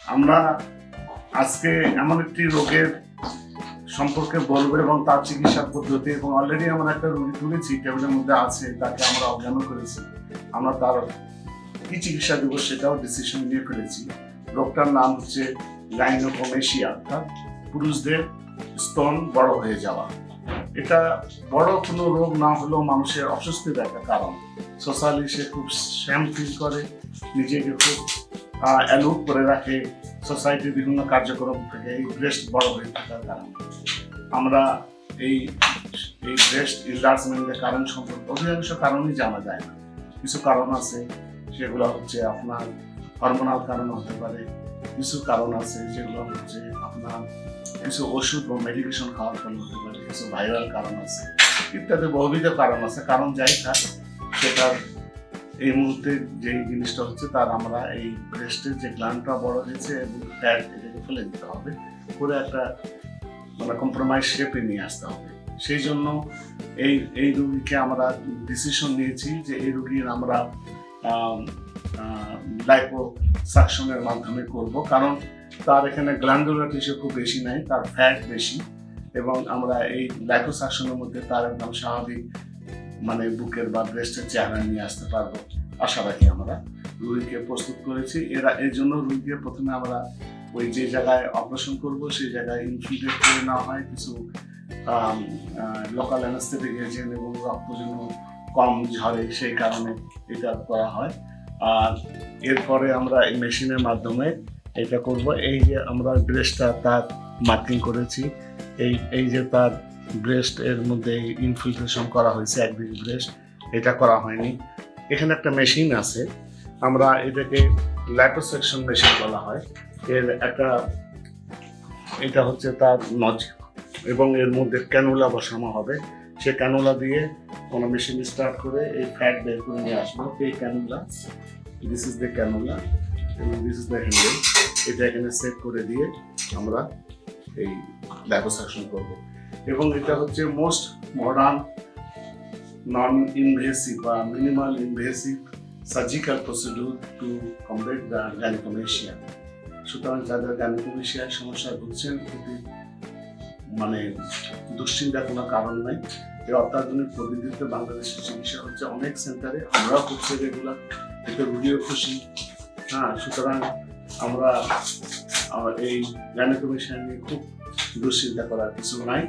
আমরা আজকে এমন একটি রোগের সম্পর্কে বলব এবং তার চিকিৎসার পদ্ধতি এবং অলরেডি আমরা একটা রোগী তুলেছি টেবিলের মধ্যে আছে, তাকে আমরা অজ্ঞান করেছি। আমরা তার কি চিকিৎসা দেবো সেটাও ডিসিশন নিয়ে ফেলেছি রোগটার নাম হচ্ছে গাইনোকোমেশিয়া অর্থাৎ পুরুষদের স্তন বড় হয়ে যাওয়া। এটা বড় কোনো রোগ না হলেও মানুষের অস্বস্তির একটা কারণ। সোশ্যালি সে খুব শ্যাম ফিল করে, নিজেকে খুব অ্যালুপ করে রাখে সোসাইটির বিভিন্ন কার্যক্রম থেকে। এই ব্রেস্ট বড় হয়ে থাকার কারণে। আমরা এই এই ব্রেস্ট ইনলার্জমেন্টের কারণ সম্পর্কে অধিকাংশ কারণই জানা যায় না। কিছু কারণ আছে, সেগুলো হচ্ছে আপনার হরমোনাল কারণ হতে পারে। কিছু কারণ আছে, যেগুলো হচ্ছে আপনার কিছু ওষুধ বা মেডিকেশন খাওয়ার কারণ হতে পারে। কিছু ভাইরাল কারণ আছে, ইত্যাদি বহুবিধ কারণ আছে। কারণ যাই থাক, সেটার এই মুহূর্তে যেই জিনিসটা হচ্ছে তার আমরা এই ব্রেস্টের যে গ্ল্যান্ডটা বড় হয়েছে এবং ফ্যাট এটাকে ফেলে দিতে হবে। করে একটা মানে কম্প্রোমাইজ শেপে নিয়ে আসতে হবে। সেই জন্য এই এই রুগীকে আমরা ডিসিশন নিয়েছি যে এই রুগীর আমরা লাইপো সাকশনের মাধ্যমে করব। কারণ তার এখানে গ্ল্যান্ডুলার টিস্যু খুব বেশি নাই, তার ফ্যাট বেশি এবং আমরা এই লাইপো সাকশনের মধ্যে তার একদম স্বাভাবিক মানে বুকের বা ব্রেস্টের চেহারা নিয়ে আসতে পারব, আশা রাখি আমরা। রুগীকে প্রস্তুত করেছি। এরা, এর জন্য রুগীকে প্রথমে আমরা ওই যে জায়গায় অপারেশন করব, সেই জায়গায় ইনফিউটেড করে নেওয়া হয়। কিছু লোকাল অ্যানাস্থেটিক এজেন্ট এবং রক্ত যেন কম ঝরে সেই কারণে এটা করা হয়। আর এরপরে আমরা এই মেশিনের মাধ্যমে এটা করব। এই যে আমরা ব্রেস্টটা তার মার্কিং করেছি, এই এই যে তার ব্রেস্ট এর মধ্যে ইনফিলট্রেশন করা হয়েছে, এক একদিকে ব্রেস্ট এটা করা হয়নি। এখানে একটা মেশিন আছে। আমরা এটাকে ল্যাটোসেকশন মেশিন বলা হয়। এর একটা, এটা হচ্ছে তার নজ এবং এর মধ্যে ক্যানুলা বসানো হবে। সে ক্যানুলা দিয়ে কোনো মেশিন স্টার্ট করে এই ফ্যাট বের করে নিয়ে আসব এই cannula this is the cannula এবং দিস ইজ দ্য হ্যান্ডেল এটা এখানে সেট করে দিয়ে আমরা এই ল্যাটোসেকশন করব। এবং এটা হচ্ছে মোস্ট মডার্ন নন ইনভেসিভ বা minimal invasive surgical procedure to complete the gynecomastia সুতরাং যাদের গ্যানিকোমেশিয়ার সমস্যা ভুগছেন, এতে মানে দুশ্চিন্তার কোনো কারণ নাই। এই অত্যাধুনিক পদ্ধতিতে বাংলাদেশের চিকিৎসা হচ্ছে অনেক সেন্টারে। আমরাও করছি রেগুলার এতে রুগীও খুশি। হ্যাঁ সুতরাং আমরা এই গ্যানিকোমেশিয়া নিয়ে খুব দুশ্চিন্তা করার কিছু নাই।